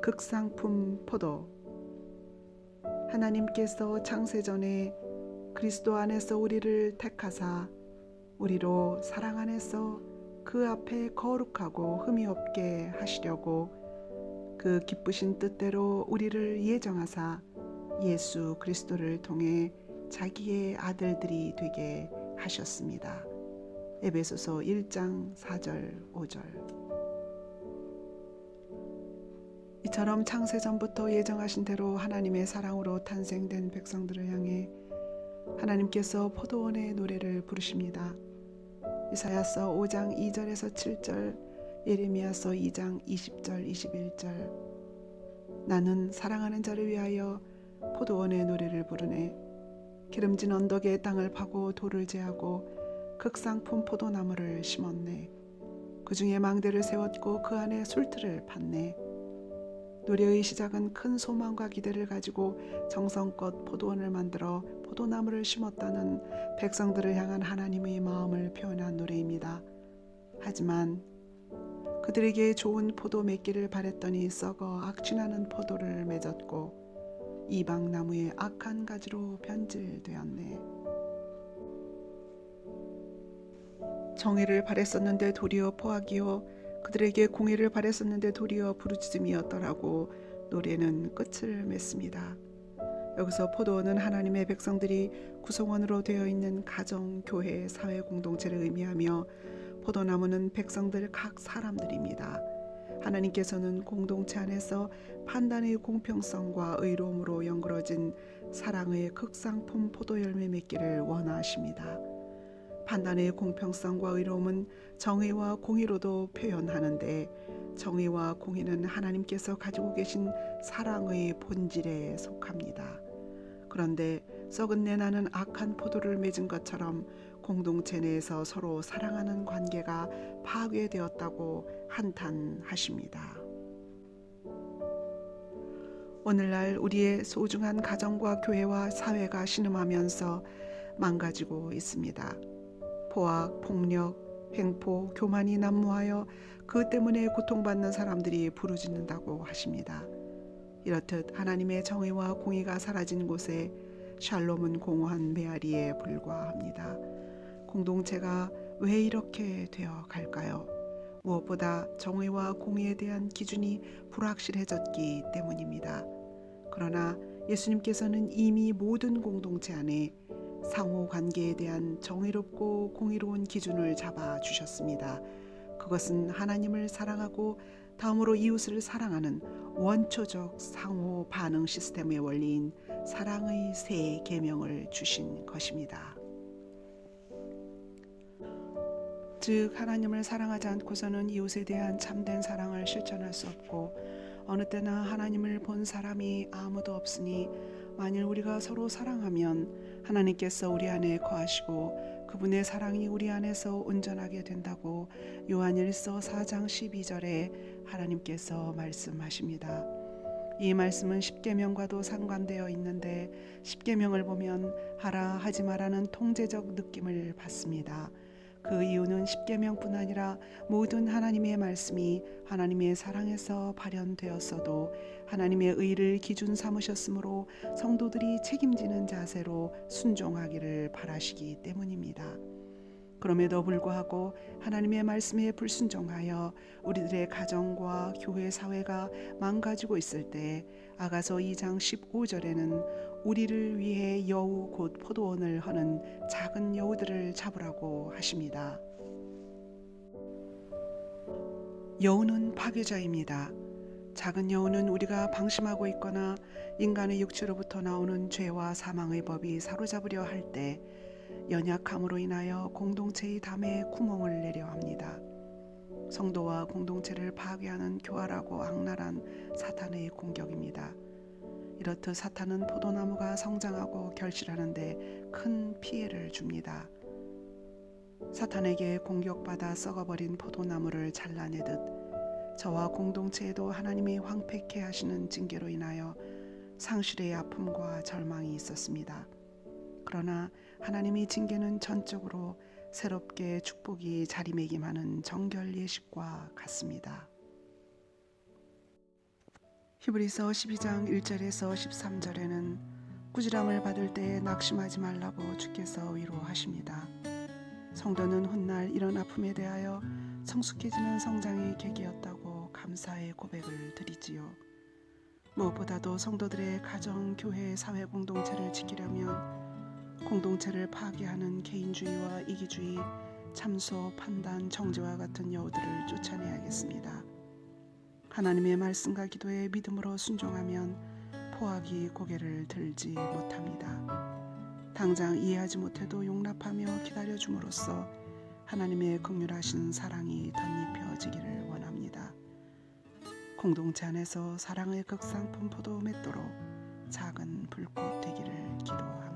극상품 포도 하나님께서 창세전에 그리스도 안에서 우리를 택하사 우리로 사랑 안에서 그 앞에 거룩하고 흠이 없게 하시려고 그 기쁘신 뜻대로 우리를 예정하사 예수 그리스도를 통해 자기의 아들들이 되게 하셨습니다. 에베소서 1장 4절 5절 이처럼 창세전부터 예정하신 대로 하나님의 사랑으로 탄생된 백성들을 향해 하나님께서 포도원의 노래를 부르십니다. 이사야서 5장 2절에서 7절, 예레미야서 2장 20절 21절. 나는 사랑하는 자를 위하여 포도원의 노래를 부르네. 기름진 언덕에 땅을 파고 돌을 제하고 극상품 포도나무를 심었네. 그 중에 망대를 세웠고 그 안에 술틀을 팠네. 노래의 시작은 큰 소망과 기대를 가지고 정성껏 포도원을 만들어 포도나무를 심었다는 백성들을 향한 하나님의 마음을 표현한 노래입니다. 하지만 그들에게 좋은 포도 맺기를 바랬더니 썩어 악취나는 포도를 맺었고 이방 나무의 악한 가지로 변질되었네. 정의를 바랬었는데 도리어 포악이요 그들에게 공의를 바랬었는데 도리어 부르짖음이었더라고 노래는 끝을 맺습니다. 여기서 포도원은 하나님의 백성들이 구성원으로 되어 있는 가정, 교회, 사회 공동체를 의미하며 포도나무는 백성들 각 사람들입니다. 하나님께서는 공동체 안에서 판단의 공평성과 의로움으로 연그러진 사랑의 극상품 포도 열매 맺기를 원하십니다. 판단의 공평성과 의로움은 정의와 공의로도 표현하는데 정의와 공의는 하나님께서 가지고 계신 사랑의 본질에 속합니다. 그런데 썩은 내 나는 악한 포도를 맺은 것처럼 공동체 내에서 서로 사랑하는 관계가 파괴되었다고 한탄하십니다. 오늘날 우리의 소중한 가정과 교회와 사회가 신음하면서 망가지고 있습니다. 포악, 폭력, 횡포, 교만이 난무하여 그 때문에 고통받는 사람들이 부르짖는다고 하십니다. 이렇듯 하나님의 정의와 공의가 사라진 곳에 샬롬은 공허한 메아리에 불과합니다. 공동체가 왜 이렇게 되어 갈까요? 무엇보다 정의와 공의에 대한 기준이 불확실해졌기 때문입니다. 그러나 예수님께서는 이미 모든 공동체 안에 상호 관계에 대한 정의롭고 공의로운 기준을 잡아 주셨습니다. 그것은 하나님을 사랑하고 다음으로 이웃을 사랑하는 원초적 상호 반응 시스템의 원리인 사랑의 세 계명을 주신 것입니다. 즉 하나님을 사랑하지 않고서는 이웃에 대한 참된 사랑을 실천할 수 없고 어느 때나 하나님을 본 사람이 아무도 없으니 만일 우리가 서로 사랑하면 하나님께서 우리 안에 거하시고 그분의 사랑이 우리 안에서 온전하게 된다고 요한일서 4장 12절에 하나님께서 말씀하십니다. 이 말씀은 십계명과도 상관되어 있는데 십계명을 보면 하라 하지 말라는 통제적 느낌을 받습니다. 그 이유는 십계명뿐 아니라 모든 하나님의 말씀이 하나님의 사랑에서 발현되었어도 하나님의 의를 기준 삼으셨으므로 성도들이 책임지는 자세로 순종하기를 바라시기 때문입니다. 그럼에도 불구하고 하나님의 말씀에 불순종하여 우리들의 가정과 교회 사회가 망가지고 있을 때 아가서 2장 15절에는 우리를 위해 여우 곧 포도원을 허는 작은 여우들을 잡으라고 하십니다. 여우는 파괴자입니다. 작은 여우는 우리가 방심하고 있거나 인간의 육체로부터 나오는 죄와 사망의 법이 사로잡으려 할 때 연약함으로 인하여 공동체의 담에 구멍을 내려 합니다. 성도와 공동체를 파괴하는 교활하고 악랄한 사탄의 공격입니다. 이렇듯 사탄은 포도나무가 성장하고 결실하는데 큰 피해를 줍니다. 사탄에게 공격받아 썩어버린 포도나무를 잘라내듯 저와 공동체에도 하나님이 황폐케 하시는 징계로 인하여 상실의 아픔과 절망이 있었습니다. 그러나 하나님의 징계는 전적으로 새롭게 축복이 자리매김하는 정결 예식과 같습니다. 히브리서 12장 1절에서 13절에는 꾸지람을 받을 때에 낙심하지 말라고 주께서 위로하십니다. 성도는 훗날 이런 아픔에 대하여 성숙해지는 성장의 계기였다고 감사의 고백을 드리지요. 무엇보다도 성도들의 가정, 교회, 사회 공동체를 지키려면 공동체를 파괴하는 개인주의와 이기주의, 참소, 판단, 정죄와 같은 여우들을 쫓아내야겠습니다. 하나님의 말씀과 기도에 믿음으로 순종하면 포악이 고개를 들지 못합니다. 당장 이해하지 못해도 용납하며 기다려 줌으로써 하나님의 극률하신 사랑이 덧입혀지기를 원합니다. 공동체 안에서 사랑의 극상품 포도 맺도록 작은 불꽃 되기를 기도합니다.